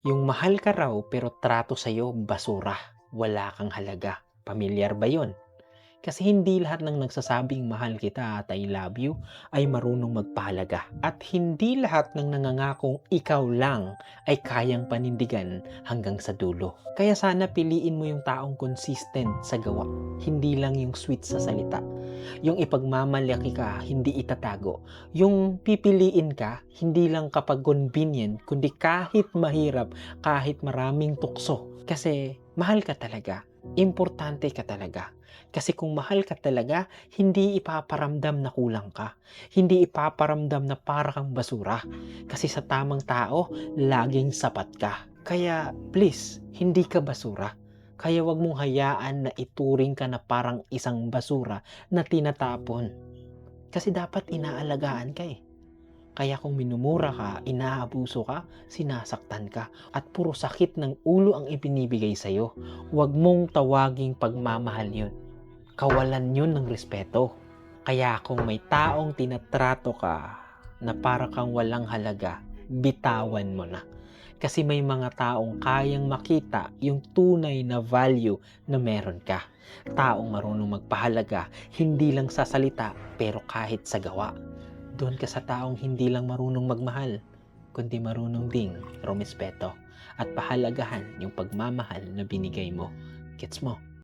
Yung mahal ka raw pero trato sa'yo basura, wala kang halaga. Pamilyar ba yon? Kasi hindi lahat ng nagsasabing mahal kita at I love you ay marunong magpahalaga. At hindi lahat ng nangangakong ikaw lang ay kayang panindigan hanggang sa dulo. Kaya sana piliin mo yung taong consistent sa gawa, hindi lang yung sweet sa salita. Yung ipagmamalaki ka, hindi itatago. Yung pipiliin ka, hindi lang kapag convenient, kundi kahit mahirap, kahit maraming tukso. Kasi mahal ka talaga, importante ka talaga. Kasi kung mahal ka talaga, hindi ipaparamdam na kulang ka. Hindi ipaparamdam na para kang basura. Kasi sa tamang tao, laging sapat ka. Kaya please, hindi ka basura. Kaya wag mong hayaan na ituring ka na parang isang basura na tinatapon. Kasi dapat inaalagaan ka eh. Kaya kung minumura ka, inaabuso ka, sinasaktan ka, at puro sakit ng ulo ang ibinibigay sa'yo, huwag mong tawaging pagmamahal yun. Kawalan yun ng respeto. Kaya kung may taong tinatrato ka na para kang walang halaga, bitawan mo na. Kasi may mga taong kayang makita yung tunay na value na meron ka. Taong marunong magpahalaga, hindi lang sa salita, pero kahit sa gawa. Doon ka sa taong hindi lang marunong magmahal, kundi marunong ding rumespeto at pahalagahan yung pagmamahal na binigay mo. Gets mo?